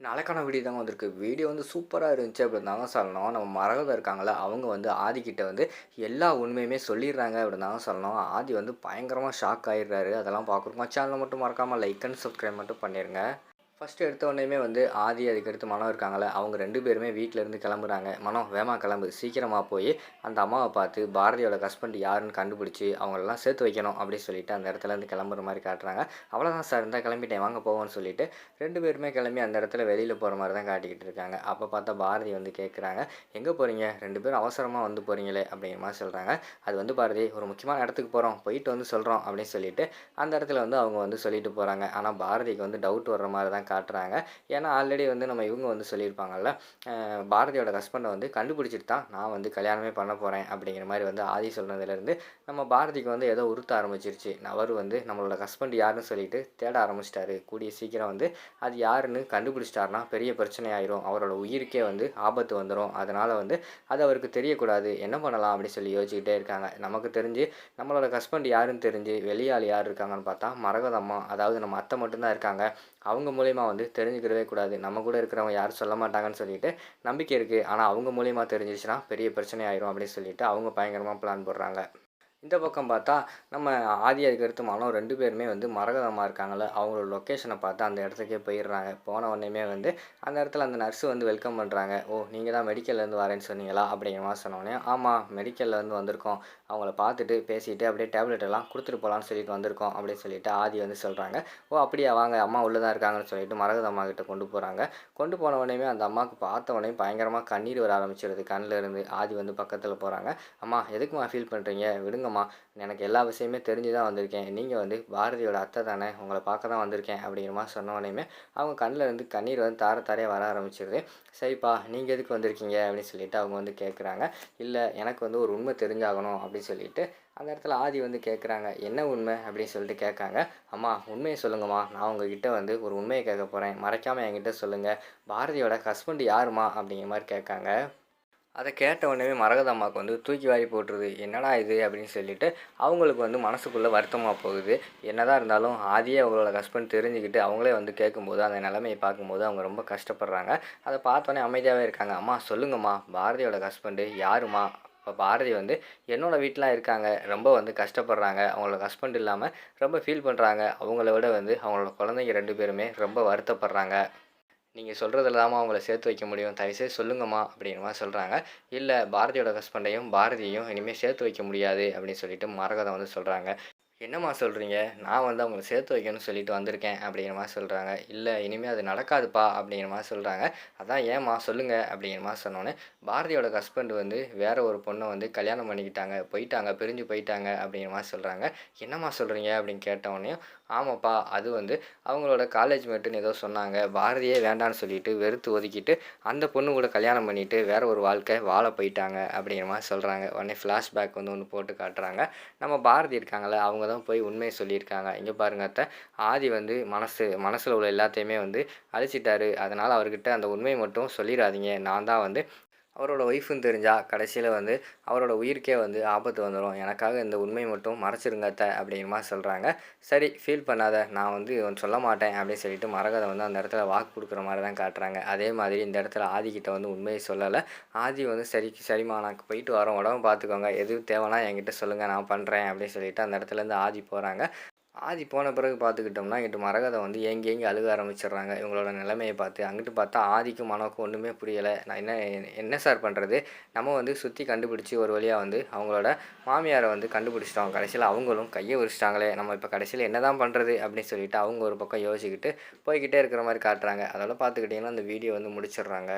நாளைக்கான வீடியோ தாங்க வந்திருக்கு. வீடியோ வந்து சூப்பராக இருந்துச்சு அப்படின்னு தாங்க சொல்லணும். நம்ம மரகதம் இருக்காங்களே அவங்க வந்து ஆதிக்கிட்ட வந்து எல்லா உண்மையுமே சொல்லிடுறாங்க அப்படின்னு தாங்க சொல்லணும். ஆதி வந்து பயங்கரமாக ஷாக் ஆகிடுறாரு அதெல்லாம் பார்க்குறோமா சேனலை மட்டும் மறக்காமல் லைக் அண்ட் சப்ஸ்கிரைப் மட்டும் பண்ணிடுங்க ஃபஸ்ட்டு எடுத்த உடனேயுமே வந்து ஆதி அதுக்கடுத்து மனம் இருக்காங்களே அவங்க ரெண்டு பேருமே வீட்டிலேருந்து கிளம்புறாங்க. மனம் வேமா கிளம்பு. சீக்கிரமாக போய் அந்த அம்மாவை பார்த்து பாரதியோட ஹஸ்பண்ட் யாருன்னு கண்டுபிடிச்சி அவங்களெல்லாம் சேர்த்து வைக்கணும் அப்படின்னு சொல்லிட்டு அந்த இடத்துலேருந்து கிளம்புற மாதிரி காட்டுறாங்க. அவ்வளோதான் சார் இருந்தால் கிளம்பிட்டேன் வாங்க போவோம்னு சொல்லிட்டு ரெண்டு பேருமே கிளம்பி அந்த இடத்துல வெளியில் போகிற மாதிரி தான் காட்டிக்கிட்டு இருக்காங்க. அப்போ பார்த்தா பாரதி வந்து கேட்குறாங்க எங்கே போகிறீங்க ரெண்டு பேரும் அவசரமாக வந்து போகிறீங்களே அப்படிங்கிற மாதிரி சொல்கிறாங்க அது வந்து பாரதி ஒரு முக்கியமான இடத்துக்கு போகிறோம் போயிட்டு வந்து சொல்கிறோம் அப்படின்னு சொல்லிட்டு அந்த இடத்துல வந்து அவங்க வந்து சொல்லிட்டு போகிறாங்க ஆனால் பாரதிக்கு வந்து டவுட் வர்ற மாதிரி தான் காட்டுறாங்க. ஏன்னா ஆல்ரெடி வந்து நம்ம இவங்க வந்து சொல்லியிருப்பாங்கல்ல பாரதியோட ஹஸ்பண்டை வந்து கண்டுபிடிச்சிட்டு தான் நான் வந்து கல்யாணமே பண்ண போகிறேன் அப்படிங்கிற மாதிரி வந்து ஆதி சொன்னதுலேருந்து நம்ம பாரதிக்கு வந்து ஏதோ உறுத்த ஆரம்பிச்சிருச்சு. அவர் வந்து நம்மளோட ஹஸ்பண்ட் யாருன்னு சொல்லிட்டு தேட ஆரம்பிச்சிட்டாரு. கூடிய சீக்கிரம் வந்து அது யாருன்னு கண்டுபிடிச்சிட்டாருன்னா பெரிய பிரச்சனை ஆயிரும் அவரோட உயிருக்கே வந்து ஆபத்து வந்துடும் அதனால் வந்து அது அவருக்கு தெரியக்கூடாது. என்ன பண்ணலாம் அப்படின்னு சொல்லி யோசிச்சுக்கிட்டே இருக்காங்க. நமக்கு தெரிஞ்சு நம்மளோட ஹஸ்பண்ட் யாருன்னு தெரிஞ்சு வெளியாள் யார் இருக்காங்கன்னு பார்த்தா மரகதம்மா அதாவது நம்ம அத்தை மட்டும்தான் இருக்காங்க. அவங்க மூலியமாக வந்து தெரிஞ்சுக்கிறவே கூடாது. நம்ம கூட இருக்கிறவங்க யாரும் சொல்ல மாட்டாங்கன்னு சொல்லிட்டு நம்பிக்கை இருக்குது ஆனால் அவங்க மூலியமாக தெரிஞ்சிச்சுன்னா பெரிய பிரச்சனை ஆயிரும் அப்படின்னு சொல்லிட்டு அவங்க பயங்கரமாக பிளான் போடுறாங்க. இந்த பக்கம் பார்த்தா நம்ம ஆதி அதுக்கடுத்து மனம் ரெண்டு பேருமே வந்து மரகதமாக இருக்காங்கள அவங்களோட லொக்கேஷனை பார்த்து அந்த இடத்துக்கே போயிடுறாங்க. போன உடனேமே வந்து அந்த இடத்துல அந்த நர்ஸு வந்து வெல்கம் பண்ணுறாங்க ஓ நீங்கள் தான் மெடிக்கல்லேருந்து வரேன்னு சொன்னீங்களா? அப்படிங்கிற மாதிரி சொன்னோடனே ஆமாம் மெடிக்கல்லேருந்து வந்திருக்கோம். அவங்கள பார்த்துட்டு பேசிட்டு அப்படியே டேப்லெட் எல்லாம் கொடுத்துட்டு போகலான்னு சொல்லிட்டு வந்திருக்கோம். அப்படின்னு சொல்லிட்டு ஆதி வந்து சொல்கிறாங்க ஓ அப்படியே வாங்க. அம்மா உள்ளே தான் இருக்காங்கன்னு சொல்லிட்டு மரகதம்மா கிட்ட கொண்டு போகிறாங்க கொண்டு போன உடனே அந்த அம்மாவுக்கு பார்த்த உடனே பயங்கரமாக கண்ணீர் வர ஆரம்பிச்சிருது. கண்ணில் இருந்து ஆதி வந்து பக்கத்தில் போகிறாங்க அம்மா எதுக்குமா ஃபீல் பண்ணுறீங்க விடுங்க விடுங்கம்மா எனக்கு எல்லா விஷயமே தெரிஞ்சு தான் வந்திருக்கேன். நீங்கள் வந்து பாரதியோட அத்தை தானே? உங்களை பார்க்க தான் வந்திருக்கேன் அப்படிங்கிற மாதிரி சொன்ன உடனேயுமே அவங்க கண்ணில் இருந்து கண்ணீர் வந்து தார தாரையாக வர ஆரம்பிச்சிருது. சரிப்பா நீங்கள் எதுக்கு வந்திருக்கீங்க? அப்படின்னு சொல்லிட்டு அவங்க வந்து கேட்குறாங்க இல்லை எனக்கு வந்து ஒரு உண்மை தெரிஞ்சாகணும் அப்படின்னு சொல்லிட்டு அந்த இடத்துல ஆதி வந்து கேட்குறாங்க என்ன உண்மை? அப்படின்னு சொல்லிட்டு கேட்காங்க. அம்மா உண்மையை சொல்லுங்கம்மா. நான் உங்ககிட்ட வந்து ஒரு உண்மையை கேட்க போகிறேன் மறைக்காமல் என்கிட்ட சொல்லுங்கள் பாரதியோட ஹஸ்பண்ட் யாருமா அப்படிங்கிற மாதிரி கேட்காங்க. அதை கேட்ட உடனே மரகதம்மாவுக்கு வந்து தூக்கி வாரி போட்டுருது. என்னடா இது? அப்படின்னு சொல்லிட்டு அவங்களுக்கு வந்து மனசுக்குள்ளே வருத்தமாக போகுது. என்னதான் இருந்தாலும் ஆதியே அவங்களோட ஹஸ்பண்ட் தெரிஞ்சுக்கிட்டு அவங்களே வந்து கேட்கும்போது அந்த நிலைமையை பார்க்கும்போது அவங்க ரொம்ப கஷ்டப்படுறாங்க. அதை பார்த்தோன்னே அமைதியாகவே இருக்காங்க. அம்மா சொல்லுங்கம்மா. பாரதியோட ஹஸ்பண்டு யாருமா இப்போ பாரதி வந்து என்னோடய வீட்டிலாம் இருக்காங்க. ரொம்ப வந்து கஷ்டப்படுறாங்க. அவங்களோட ஹஸ்பண்ட் இல்லாமல் ரொம்ப ஃபீல் பண்ணுறாங்க அவங்கள விட வந்து அவங்களோட குழந்தைங்க ரெண்டு பேருமே ரொம்ப வருத்தப்படுறாங்க. நீங்கள் சொல்கிறதுல தான் அவங்கள சேர்த்து வைக்க முடியும்? தயவுசெய்து சொல்லுங்கம்மா அப்படின்மா சொல்கிறாங்க இல்லை பாரதியோட ஹஸ்பண்டையும் பாரதியையும் இனிமேல் சேர்த்து வைக்க முடியாது அப்படின்னு சொல்லிட்டு மரகதம் வந்து சொல்கிறாங்க என்னம்மா சொல்கிறீங்க நான் வந்து அவங்கள சேர்த்து வைக்கணும்னு சொல்லிட்டு வந்திருக்கேன் அப்படிங்கிற மாதிரி சொல்கிறாங்க இல்லை இனிமேல் அது நடக்காதுப்பா அப்படிங்கிற மாதிரி சொல்கிறாங்க அதான் ஏம்மா சொல்லுங்கள் அப்படிங்கிற மாதிரி சொன்னோன்னே பாரதியோட ஹஸ்பண்ட் வந்து வேற ஒரு பொண்ணை வந்து கல்யாணம் பண்ணிக்கிட்டாங்க போயிட்டாங்க பிரிஞ்சு போயிட்டாங்க அப்படிங்கிற மாதிரி சொல்கிறாங்க என்னம்மா சொல்கிறீங்க அப்படின்னு கேட்டவொடனே ஆமாப்பா அது வந்து அவங்களோட காலேஜ் மேட்டுன்னு ஏதோ சொன்னாங்க. பாரதியே வேண்டான்னு சொல்லிட்டு வெறுத்து ஒதுக்கிட்டு அந்த பொண்ணு கூட கல்யாணம் பண்ணிட்டு வேற ஒரு வாழ்க்கை வாழ போயிட்டாங்க அப்படிங்கிற மாதிரி சொல்கிறாங்க உடனே ஃப்ளாஷ்பேக் வந்து ஒன்று போட்டு காட்டுறாங்க. நம்ம பாரதி இருக்காங்களே அவங்க தான் போய் உண்மையை சொல்லியிருக்காங்க. இங்கே பாருங்க அத்தை. ஆதி வந்து மனசு மனசில் உள்ள எல்லாத்தையுமே வந்து அழிச்சிட்டாரு. அதனால் அவர்கிட்ட அந்த உண்மையை மட்டும் சொல்லிடாதீங்க நான் தான் வந்து அவரோட ஒய்ஃப்னு தெரிஞ்சால் கடைசியில் வந்து அவரோட உயிருக்கே வந்து ஆபத்து வந்துடும் எனக்காக இந்த உண்மையை மட்டும் மறைச்சிருங்க அத்தை அப்படிங்கிற சொல்கிறாங்க சரி ஃபீல் பண்ணாத. நான் வந்து இவன் சொல்ல மாட்டேன் அப்படின்னு சொல்லிட்டு மரகதை வந்து அந்த இடத்துல வாக்கு கொடுக்குற மாதிரி தான் காட்டுறாங்க. அதே மாதிரி இந்த இடத்துல ஆதிக்கிட்ட வந்து உண்மையை சொல்லலை. ஆதி வந்து சரி சரிம்மா நான் போயிட்டு வரோம். உடம்பு பார்த்துக்கோங்க. எது தேவைன்னா என்கிட்ட சொல்லுங்கள் நான் பண்ணுறேன் அப்படின்னு சொல்லிட்டு அந்த இடத்துலேருந்து ஆதி போகிறாங்க ஆதி போன பிறகு பார்த்துக்கிட்டோம்னா இங்கிட்டு மரகதை வந்து எங்கேயும் அழுக ஆரம்பிச்சிடுறாங்க. இவங்களோட நிலைமையை பார்த்து அங்கிட்டு பார்த்தா ஆதிக்கும் மனோக்கும் ஒன்றுமே புரியலை. நான் என்ன என்ன சார் பண்ணுறது நம்ம வந்து சுற்றி கண்டுபிடிச்சி ஒரு வழியாக வந்து அவங்களோட மாமியாரை வந்து கண்டுபிடிச்சிட்டோம். கடைசியில் அவங்களும் கையை உரிச்சிட்டாங்களே நம்ம இப்போ கடைசியில் என்ன தான் பண்ணுறது அப்படின்னு சொல்லிட்டு அவங்க ஒரு பக்கம் யோசிச்சுக்கிட்டு போய்கிட்டே இருக்கிற மாதிரி காட்டுறாங்க. அதோட பார்த்துக்கிட்டிங்கன்னா அந்த வீடியோ வந்து முடிச்சிடுறாங்க.